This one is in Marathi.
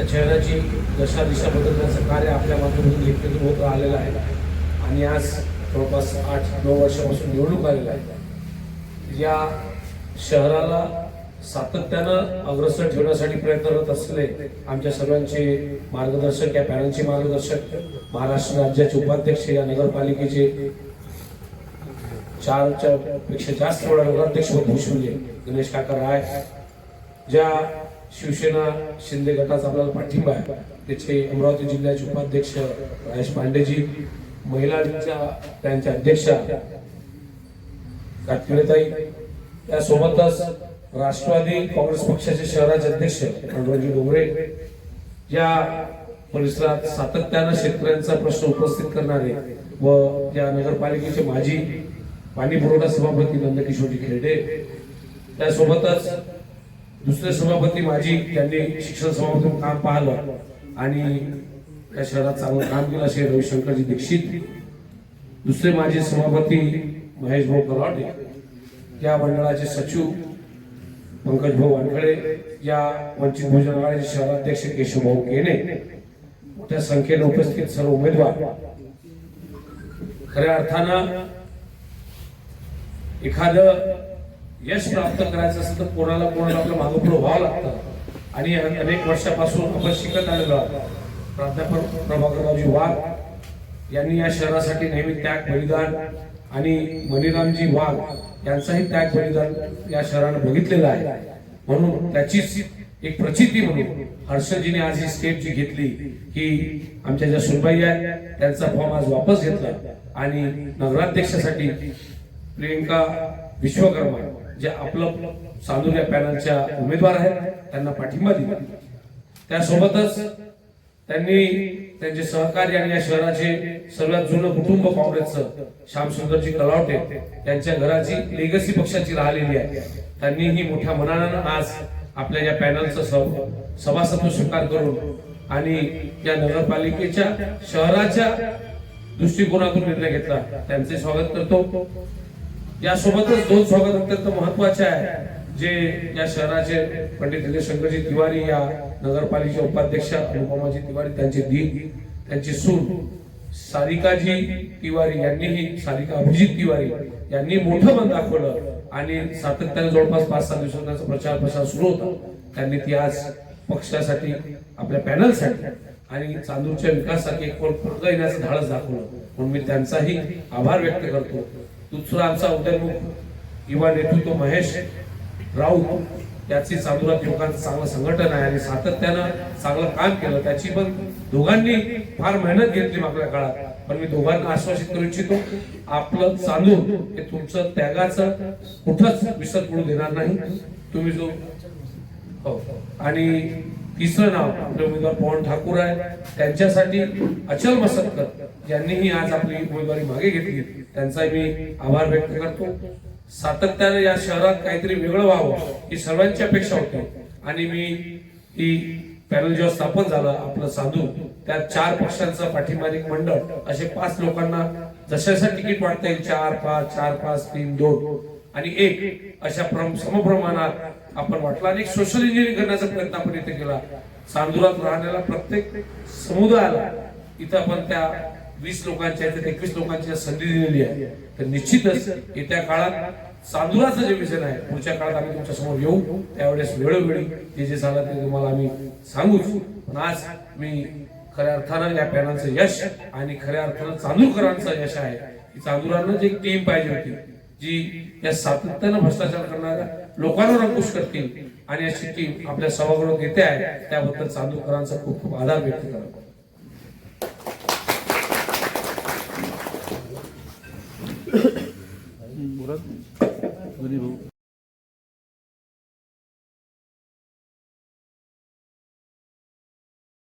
त्या शहराची दशा दिशा बदलण्याचं कार्य आपल्या माध्यमातून एकत्रित होत आलेलं आहे. आणि आज जवळपास आठ नऊ वर्षापासून निवडणूक आलेलं आहे. या शहराला सातत्यानं अग्रसर ठेवण्यासाठी प्रयत्नरत असले आमच्या सर्वांचे मार्गदर्शक या पॅनलचे मार्गदर्शक महाराष्ट्र राज्याचे उपाध्यक्ष या नगरपालिकेचे चारच्या पेक्षा जास्त वेळा नगराध्यक्ष भूषवले गणेश काका राय ज्या शिवसेना शिंदे गटाचा आपल्याला पाठिंबा आहे. त्याचे अमरावती जिल्ह्याचे उपाध्यक्ष राजेश पांडेजी महिलांच्या त्यांच्या अध्यक्षा काटकिळेताई त्यासोबतच राष्ट्रवादी काँग्रेस पक्षाचे शहराचे अध्यक्ष रणराजी डोंगरे या परिसरात सातत्यानं शेतकऱ्यांचा प्रश्न उपस्थित करणारे व या नगरपालिकेचे माजी पाणी पुरवठा सभापती नंदकिशोरजी खेरडे त्यासोबतच दुसरे सभापती माजी त्यांनी शिक्षण सभापती काम पाहिलं आणि त्या शहरात चांगलं काम केलं असे रविशंकरजी दीक्षित. दुसरे माझे सभापती महेश भाऊ कराटे या मंडळाचे सचिव पंकज भाऊ वानखडे या वंचित बहुजन आघाडीचे शहराध्यक्ष केशवभाऊ केने. मोठ्या संख्येने उपस्थित सर्व उमेदवार. खऱ्या अर्थानं एखादं यश प्राप्त करायचं असेल तर कोणाला कोणाला आपलं मागं व्हावं लागतं. आणि अनेक वर्षापासून आपण शिकत आलेलो आहोत. प्राध्यापक प्रभाकररावजी वाघ यांनी या शहरासाठी नेहमी त्याग बलिदान आणि मणिरामजी वाघ यांचाही त्याग बलिदान या शहरानं बघितलेलं आहे. म्हणून त्याचीच एक प्रचिती म्हणून हर्षजीने आज ही स्टेप जी घेतली की आमच्या ज्या सुनबाई आहेत त्यांचा फॉर्म आज वापस घेतला. आणि नगराध्यक्षासाठी प्रियंका विश्वकर्मा जे आपलं चालू या पॅनलच्या उमेदवार आहेत त्यांना पाठिंबा दिला. त्यासोबतच त्यांनी त्यांचे सहकारी आणि या शहराचे सर्वात जुनं कुटुंब काँग्रेसचं श्यामसुंदरजी कलावटे त्यांच्या घराची लेगसी पक्षाची राहिलेली आहे. त्यांनीही मोठ्या मनानं आज आपल्या या पॅनलचं सभासत्व स्वीकार करून आणि या नगरपालिकेच्या शहराच्या दृष्टिकोनातून निर्णय घेतला. त्यांचे स्वागत करतो. यासोबतच दोन स्वागत अत्यंत महत्त्वाचे आहे. जे या शहराचे पंडित हृदय शंकरजी तिवारी या नगरपालिकेच्या उपाध्यक्ष अनुपमाजी तिवारी त्यांचे दी त्यांची सून सारिकाजी तिवारी यांनीही सारिका अभिजित तिवारी यांनी मोठं मन दाखवलं आणि सातत्याने जवळपास पाच सहा दिवसात त्यांचा प्रचार प्रसार सुरू होता. त्यांनी ती आज पक्षासाठी आपल्या पॅनलसाठी आणि चांदूरच्या विकासासाठी एक पुढे येण्याचं धाडस दाखवलं. म्हणून मी त्यांचाही आभार व्यक्त करतो. दुसरा आमचा उदयमुख किंवा नेतृत्व महेश राऊत त्याची चांदुरात लोकांचं चांगलं संघटन आहे आणि सातत्यानं चांगलं काम केलं. त्याची पण दोघांनी फार मेहनत घेतली मागल्या काळात. पण मी दोघांना आश्वासित करू इच्छितो आपलं चांदूर हे तुमचं त्यागाचं कुठंच विसर पडू देणार नाही. तुम्ही जो हो. आणि तिसरं नाव आपले उमेदवार पवन ठाकूर आहे. त्यांच्यासाठी अचल मसतकर यांनीही आज आपली उमेदवारी मागे घेतली. त्यांचाही मी आभार व्यक्त करतो. सातत्याने या शहरात काहीतरी वेगळं व्हावं ही सर्वांची अपेक्षा होती. आणि मी ही पॅनल जेव्हा स्थापन झालं आपलं साधू त्या चार पक्षांचं पाठिंबा एक मंडळ असे पाच लोकांना जशाचं तिकीट वाटता येईल चार पाच चार पाच तीन दोन आणि एक अशा प्रम- समप्रमाणात आपण म्हटलं आणि सोशल इंजिनिअरिंग करण्याचा प्रयत्न आपण इथे केला. चांदुरात राहण्याला प्रत्येक समुदायाला इथं आपण त्या वीस लोकांच्या एकवीस लोकांची संधी दिलेली आहे. तर निश्चितच येत्या काळात चांदुराचं जे विजन आहे पुढच्या काळात आम्ही तुमच्यासमोर येऊ. त्यावेळेस वेळोवेळी ते जे झालं ते तुम्हाला आम्ही सांगूच पण आज मी खऱ्या अर्थानं या पॅनलचं यश आणि खऱ्या अर्थानं चांदूरकरांचं यश आहे. की चांदुरानं जी एक टीम पाहिजे होती जी या सातत्यानं भ्रष्टाचार करणाऱ्या लोकांवर अंकुश करतील आणि अशी टीम आपल्या सभागृहात येते आहे त्याबद्दल चांदूरकरांचा खूप खूप आधार व्यक्त करतो. मुराद भाऊ